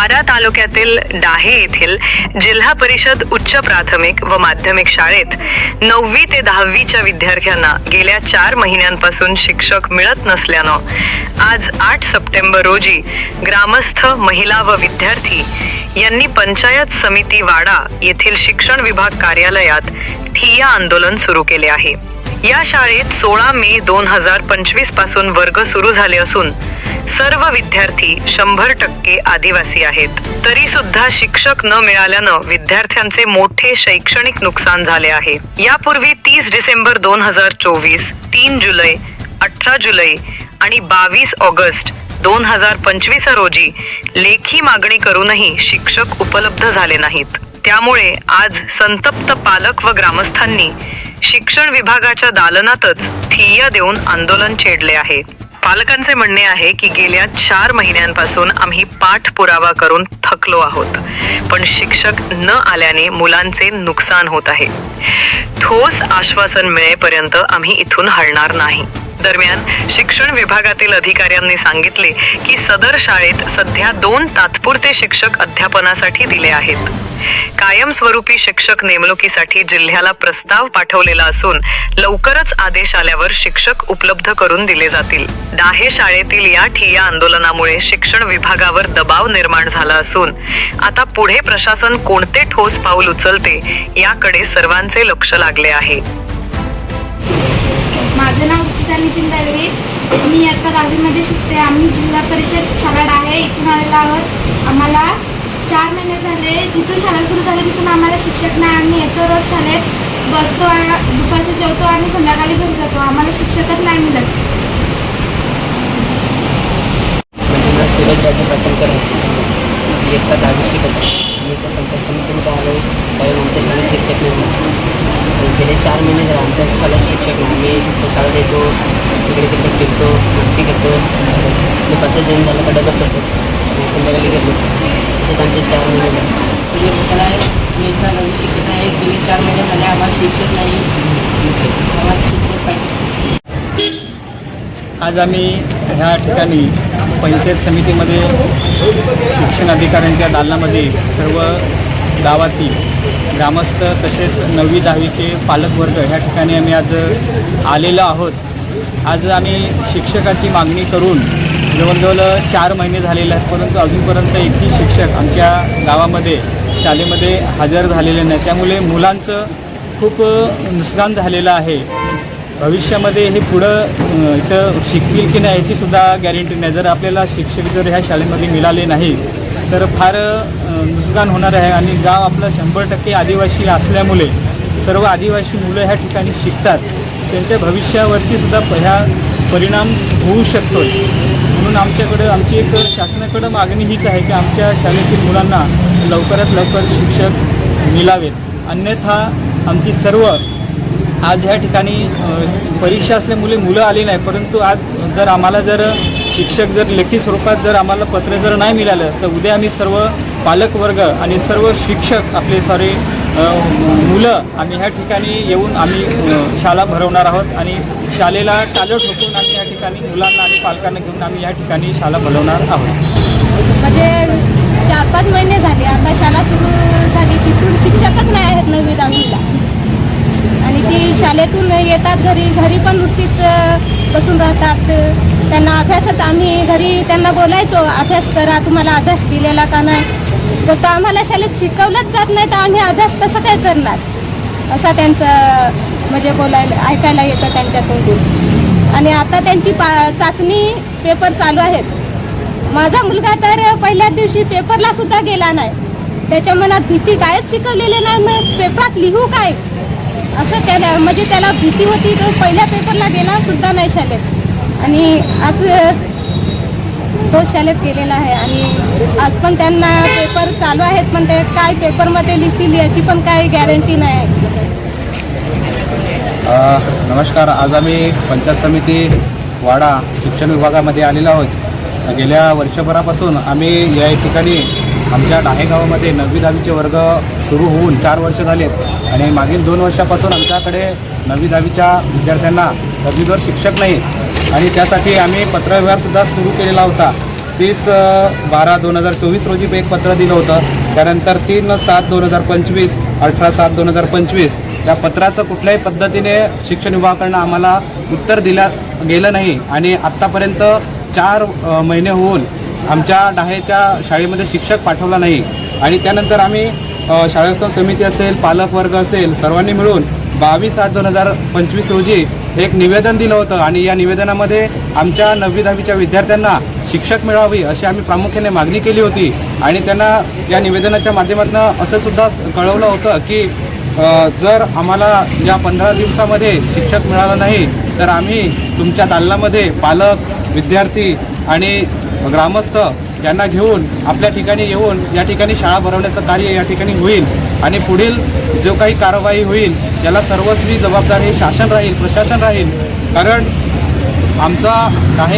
वाडा तालुक्यातील डाहे येथील जिल्हा परिषद उच्च प्राथमिक व माध्यमिक शाळेत नववी ते दहावीच्या विद्यार्थ्यांना गेल्या चार महिन्यांपासून शिक्षक मिळत नसल्यानं आज आठ सप्टेंबर रोजी ग्रामस्थ महिला व विद्यार्थी यांनी पंचायत समिती वाडा येथील शिक्षण विभाग कार्यालयात ठिय्या आंदोलन सुरू केले आहे. या शाळेत सोळा मे दोन हजार पंचवीसपासून वर्ग सुरू झाले असून सर्व विद्यार्थी शंभर टक्के आदिवासी आहेत. तरी सुद्धा शिक्षक न मिळाल्यानं विद्यार्थ्यांचे मोठे शैक्षणिक नुकसान झाले आहे. यापूर्वी तीस डिसेंबर दोन हजार चोवीस तीन जुलै अठरा जुलै आणि बावीस ऑगस्ट दोन हजार पंचवीस रोजी लेखी मागणी करूनही शिक्षक उपलब्ध झाले नाहीत. त्यामुळे आज संतप्त पालक व ग्रामस्थांनी शिक्षण विभागाच्या दालनातच थिय्या देऊन आंदोलन छेडले आहे. पालकांचे म्हणणे आहे की गेल्या चार महिन्यांपासून आम्ही पाठपुरावा करून थकलो आहोत. पण शिक्षक न आल्याने मुलांचे नुकसान होत आहे. ठोस आश्वासन मिळेपर्यंत आम्ही इथून हलणार नाही. दरम्यान शिक्षण विभागातील अधिकाऱ्यांनी सांगितले की सदर शाळेत सध्या दोन तात्पुरते शिक्षक अध्यापनासाठी दिले आहेत. कायमस्वरूपी शिक्षक नेमणुकीसाठी जिल्ह्याला प्रस्ताव पाठवलेला असून लवकरच आदेश आल्यावर शिक्षक उपलब्ध करून दिले जातील. डाहे शाळेतील या ठिया आंदोलनामुळे शिक्षण विभागावर दबाव निर्माण झाला असून आता पुढे प्रशासन कोणते ठोस पाऊल उचलते याकडे सर्वांचे लक्ष लागले आहे. माझे नाव उचिता नितीन दळवे मी इयत्ता दहावीमध्ये शिकते. आम्ही जिल्हा परिषद शाळा आहे. इथून आलेलो आहोत. आम्हाला चार महिने झाले. जिथून शाळा सुरू झाली तिथून आम्हाला शिक्षक नाही. आम्ही येतो रोज शाळेत. बसतो दुपारचं जेवतो आणि संध्याकाळी घरी जातो. आम्हाला शिक्षकच नाही मिळत. सूरज राजे पाचनकर इयत्ता दहावी शिकत मी पण पंचायत समितीमध्ये आलो कारण आमच्या शाळेत शिक्षक नाही आणि गेले चार महिने झाले आमच्या शाळेत शिक्षक नाही. आम्ही फक्त शाळेत येतो तिकडे तिकडे फिरतो मस्ती करतो. दुपारचं जेवण झालं का डबल तसंच. आणि संध्याकाळी घेतो तसेच आमचे चार महिने झाले. म्हणजे आहे मी इथं नवीन शिक्षक आहे गेले चार महिने झाले आम्हाला शिक्षक नाही. आम्हाला शिक्षक पाहिजे. आज आम्ही ह्या ठिकाणी पंचायत समितीमध्ये शिक्षण अधिकाऱ्यांच्या दालनामध्ये सर्व गावातील ग्रामस्थ तसेच नववी दहावीचे पालकवर्ग ह्या ठिकाणी आम्ही आज आलेलो आहोत. आज आम्ही शिक्षकाची मागणी करून जवळजवळ चार महिने झालेले आहेत परंतु अजूनपर्यंत एकही शिक्षक आमच्या गावामध्ये शाळेमध्ये हजर झालेले नाही. त्यामुळे मुलांचं खूप नुकसान झालेलं आहे. भविष्यामध्ये हे पुढं इथं शिकतील की नाही याचीसुद्धा गॅरंटी नाही. जर आपल्याला शिक्षक जर ह्या शाळेमध्ये मिळाले नाही तर फार नुकसान होणार आहे आणि गाव आपलं शंभर टक्के आदिवासी असल्यामुळे सर्व आदिवासी मुलं ह्या ठिकाणी शिकतात. त्यांच्या भविष्यावरती सुद्धा ह्या परिणाम होऊ शकतो म्हणून आमच्याकडं आमची एक शासनाकडं मागणी हीच आहे की आमच्या शाळेतील मुलांना लवकरात लवकर शिक्षक मिळावेत. अन्यथा आमची सर्व आज ह्या ठिकाणी परीक्षा असल्यामुळे मुलं आली नाही. परंतु आज जर आम्हाला जर शिक्षक जर लेखी स्वरूपात जर आम्हाला पत्र जर नाही मिळालं तर उद्या आम्ही सर्व पालकवर्ग आणि सर्व शिक्षक आपले सारे मुलं आम्ही ह्या ठिकाणी येऊन आम्ही शाळा भरवणार आहोत आणि शाळेला टाळं ठोकून आम्ही या ठिकाणी मुलांना आणि पालकांना घेऊन आम्ही या ठिकाणी शाळा भरवणार आहोत. म्हणजे चार पाच महिने झाले आता शाळा सुरू झाली तिथून शिक्षकच नाही आहेत नववी दहावीला आणि ती शाळेतून येतात घरी घरी पण नुसतीच बसून राहतात. त्यांना अभ्यासच आम्ही घरी त्यांना बोलायचो अभ्यास करा तुम्हाला अभ्यास दिलेला का नाही? तर तो आम्हाला शाळेत शिकवलंच जात नाही तर आम्ही अभ्यास कसं काय करणार? असा त्यांचं म्हणजे बोलायला ऐकायला येतं त्यांच्यातून आणि आता त्यांची पा चाचणी पेपर चालू आहेत. माझा मुलगा तर पहिल्याच दिवशी पेपरला सुद्धा गेला नाही. त्याच्या मनात भीती कायच शिकवलेली नाही मग पेपरात लिहू काय? असं त्याला म्हणजे त्याला भीती होती तो पहिल्या पेपरला गेला सुद्धा नाही शाळेत. आणि आज तो शाळेत गेलेला आहे. आणि आज पण त्यांना पेपर चालू आहेत पण ते काय पेपरमध्ये लिहितील याची पण काही गॅरंटी नाही. नमस्कार. आज आम्ही पंचायत समिती वाडा शिक्षण विभागामध्ये आलेलो आहोत. गेल्या वर्षभरापासून आम्ही या ठिकाणी आमच्या डाहेगावामध्ये नववी दहावीचे वर्ग सुरू होऊन चार वर्ष झालेत. आणि मागील दोन वर्षापासून आमच्याकडे नववी दहावीच्या विद्यार्थ्यांना पदवीधर शिक्षक नाही. आणि त्यासाठी आम्ही पत्रव्यवहारसुद्धा सुरू केलेला होता. तीस बारा दोन हजार चोवीस रोजी एक पत्र दिलं होतं. त्यानंतर तीन सात दोन हजार पंचवीस अठरा सात दोन हजार पंचवीस या पत्राचं कुठल्याही पद्धतीने शिक्षण विभागाकडनं आम्हाला उत्तर दिल्या गेलं नाही. आणि आत्तापर्यंत चार महिने होऊन आमच्या डाहेच्या शाळेमध्ये शिक्षक पाठवला नाही. आणि त्यानंतर आम्ही अ, समिती असेल पालक वर्ग असेल सर्वांनी मिळून बावीस आठ दोन हजार पंचवीस रोजी एक निवेदन दिलं होतं. आणि या निवेदनामध्ये आमच्या नववी दहावीच्या विद्यार्थ्यांना शिक्षक मिळावी अशी आम्ही प्रामुख्याने मागणी केली होती. आणि त्यांना या निवेदनाच्या माध्यमातून असं सुद्धा कळवलं होतं की जर आम्हाला या पंधरा दिवसामध्ये शिक्षक मिळालं नाही तर आम्ही तुमच्या दालनामध्ये पालक विद्यार्थी आणि ग्रामस्थ यांना घेऊन आपल्या ठिकाणी येऊन या ठिकाणी शाळा भरवण्याचं कार्य या ठिकाणी होईल. आणि पुढील जो काही कारवाई होईल याला सर्वस्वी जबाबदार हे शासन राहील प्रशासन राहील. कारण आमचा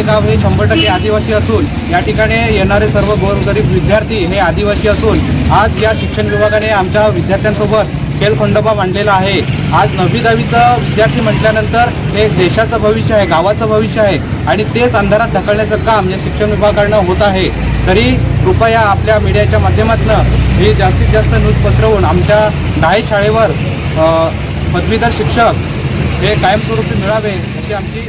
गाव हे शंभर टक्के आदिवासी असून या ठिकाणी येणारे सर्व गोरगरीब विद्यार्थी हे आदिवासी असून आज या शिक्षण विभागाने आमच्या विद्यार्थ्यांसोबत खेलखंडोबा मांडलेला आहे. आज नववी दहावीचं विद्यार्थी म्हटल्यानंतर हे देशाचं भविष्य आहे गावाचं भविष्य आहे. आणि तेच अंधारात ढकलण्याचं काम या शिक्षण विभागाकडनं होत आहे. तरी कृपया आपल्या मीडियाच्या माध्यमातून हे जास्तीत जास्त न्यूज पसरवून आमच्या दहाही शाळेवर पदवीधर शिक्षक हे कायमस्वरूपी मिळावे अशी आमची